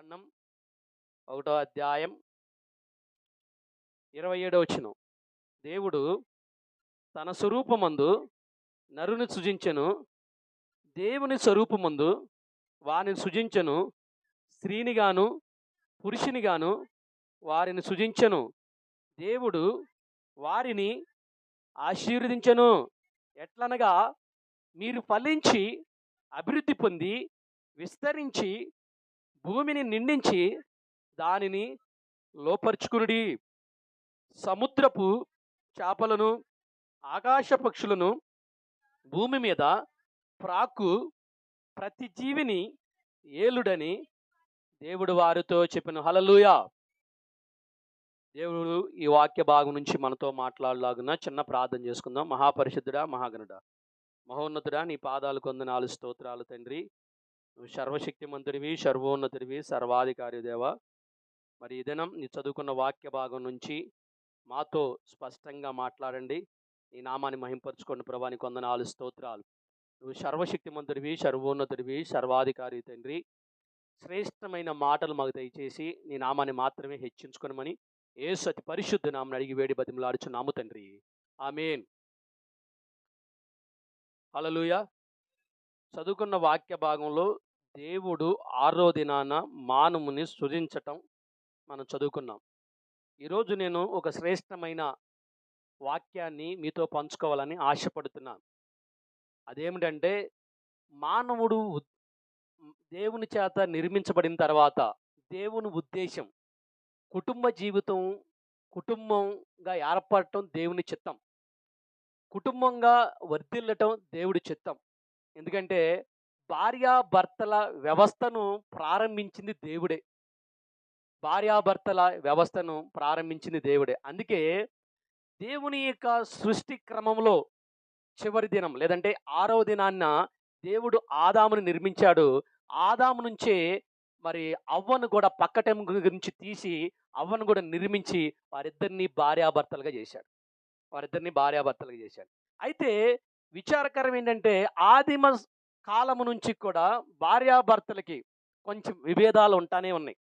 కాండం ఒకటో అధ్యాయం ఇరవై ఏడో వచ్చిన దేవుడు తన స్వరూపమందు నరుని సృజించెను దేవుని స్వరూపమందు వారిని సృజించెను స్త్రీనిగాను పురుషునిగాను వారిని సృజించెను. దేవుడు వారిని ఆశీర్వదించెను. ఎట్లనగా మీరు ఫలించి అభివృద్ధి పొంది విస్తరించి భూమిని నిండించి దానిని లోపరుచుకునుడి. సముద్రపు చేపలను ఆకాశ పక్షులను భూమి మీద ప్రాకు ప్రతి జీవిని ఏలుడని దేవుడు వారితో చెప్పిన. హలలుయా దేవుడు ఈ వాక్య భాగం నుంచి మనతో మాట్లాడలాగున చిన్న ప్రార్థన చేసుకుందాం. మహాపరిషుద్ధుడా మహాగణుడా మహోన్నతుడా నీ పాదాలు కొంద నాలుగు స్తోత్రాలు తండ్రి. నువ్వు సర్వశక్తిమంతుడివి సర్వోన్నతుడివి సర్వాధికారి దేవ మరి ఈ దినం నీ చదువుకున్న వాక్య భాగం నుంచి మాతో స్పష్టంగా మాట్లాడండి. నీ నామాన్ని మహింపరచుకోండి ప్రభా నీ కొంద నాలుగు స్తోత్రాలు. నువ్వు సర్వశక్తిమంతుడివి సర్వోన్నతుడివి సర్వాధికారి తండ్రి. శ్రేష్టమైన మాటలు మాకు దయచేసి నీ నామాన్ని మాత్రమే హెచ్చించుకోనమని ఏ సతి పరిశుద్ధ నామని అడిగి వేడి బతిమలాడుచున్నాము తండ్రి. ఆమెన్. అలలుయ చదువుకున్న వాక్య భాగంలో దేవుడు ఆరో దినాన మానవుని సృజించటం మనం చదువుకున్నాం. ఈరోజు నేను ఒక శ్రేష్టమైన వాక్యాన్ని మీతో పంచుకోవాలని ఆశపడుతున్నాను. అదేమిటంటే మానవుడు దేవుని చేత నిర్మించబడిన తర్వాత దేవుని ఉద్దేశం కుటుంబ జీవితం కుటుంబంగా ఏర్పడటం దేవుని చిత్తం. కుటుంబంగా వర్ధిల్లటం దేవుడి చిత్తం. ఎందుకంటే భార్యాభర్తల వ్యవస్థను ప్రారంభించింది దేవుడే. భార్యాభర్తల వ్యవస్థను ప్రారంభించింది దేవుడే. అందుకే దేవుని యొక్క సృష్టి క్రమంలో చివరి దినం లేదంటే ఆరవ దినాన్న దేవుడు ఆదామును నిర్మించాడు. ఆదాము నుంచే మరి అవ్వను కూడా పక్కటెం గురించి తీసి అవ్వను కూడా నిర్మించి వారిద్దరిని భార్యాభర్తలుగా చేశాడు. వారిద్దరిని భార్యాభర్తలుగా చేశాడు. అయితే విచారకరం ఏంటంటే ఆదిమ కాలము నుంచి కూడా భార్యాభర్తలకి కొంచెం విభేదాలు ఉంటానే ఉన్నాయి.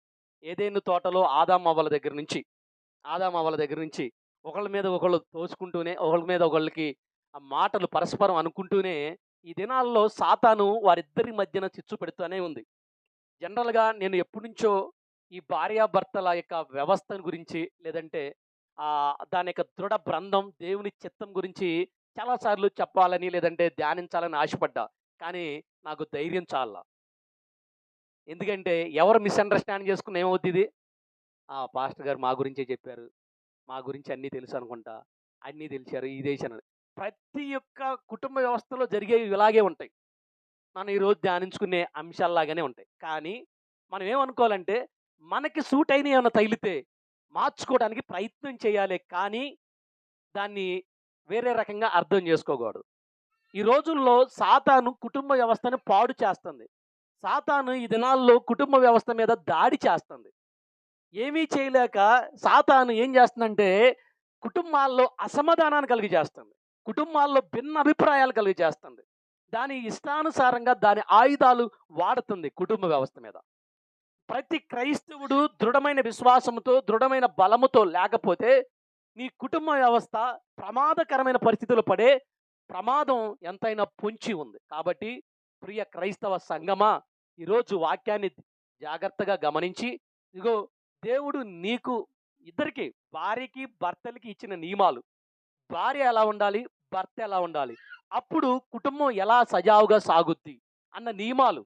ఏదైనా తోటలో ఆదామవ్వల దగ్గర నుంచి ఆదామవ్వల దగ్గర నుంచి ఒకళ్ళ మీద ఒకళ్ళు తోచుకుంటూనే ఒకళ్ళ మీద ఒకళ్ళకి ఆ మాటలు పరస్పరం అనుకుంటూనే ఈ దినాల్లో సాతాను వారిద్దరి మధ్యన చిచ్చు పెడుతూనే ఉంది. జనరల్గా నేను ఎప్పటి నుంచో ఈ భార్యాభర్తల యొక్క వ్యవస్థను గురించి లేదంటే దాని యొక్క దృఢ బృందం దేవుని చిత్తం గురించి చాలాసార్లు చెప్పాలని లేదంటే ధ్యానించాలని ఆశపడ్డా. కానీ నాకు ధైర్యం చాలా ఎందుకంటే ఎవరు మిస్అండర్స్టాండ్ చేసుకున్న ఏమవుతుంది ఇది? ఆ పాస్టర్ గారు మా గురించే చెప్పారు. మా గురించి అన్నీ తెలుసు అనుకుంటా. అన్నీ తెలిసారు ఇది చేశాను ప్రతి ఒక్క కుటుంబ వ్యవస్థలో జరిగేవి ఇలాగే ఉంటాయి. మనం ఈరోజు ధ్యానించుకునే అంశాల్లాగానే ఉంటాయి. కానీ మనం ఏమనుకోవాలంటే మనకి సూట్ అయిన ఏమైనా తగిలితే మార్చుకోవడానికి ప్రయత్నం చేయాలి కానీ దాన్ని వేరే రకంగా అర్థం చేసుకోకూడదు. ఈ రోజుల్లో సాతాను కుటుంబ వ్యవస్థను పాడు చేస్తుంది. సాతాను ఈ దినాల్లో కుటుంబ వ్యవస్థ మీద దాడి చేస్తుంది. ఏమీ చేయలేక సాతాను ఏం చేస్తుందంటే కుటుంబాల్లో అసమాధానాన్ని కలిగి చేస్తుంది కుటుంబాల్లో భిన్న అభిప్రాయాలు కలిగి చేస్తుంది దాని ఇష్టానుసారంగా దాని ఆయుధాలు వాడుతుంది కుటుంబ వ్యవస్థ మీద. ప్రతి క్రైస్తవుడు దృఢమైన విశ్వాసంతో దృఢమైన బలముతో లేకపోతే నీ కుటుంబ వ్యవస్థ ప్రమాదకరమైన పరిస్థితులు పడే ప్రమాదం ఎంతైనా పొంచి ఉంది. కాబట్టి ప్రియ క్రైస్తవ సంగమా ఈరోజు వాక్యాన్ని జాగ్రత్తగా గమనించి ఇగో దేవుడు నీకు ఇద్దరికి భార్యకి భర్తలకి ఇచ్చిన నియమాలు. భార్య ఎలా ఉండాలి? భర్త ఎలా ఉండాలి? అప్పుడు కుటుంబం ఎలా సజావుగా సాగుద్ది? అన్న నియమాలు.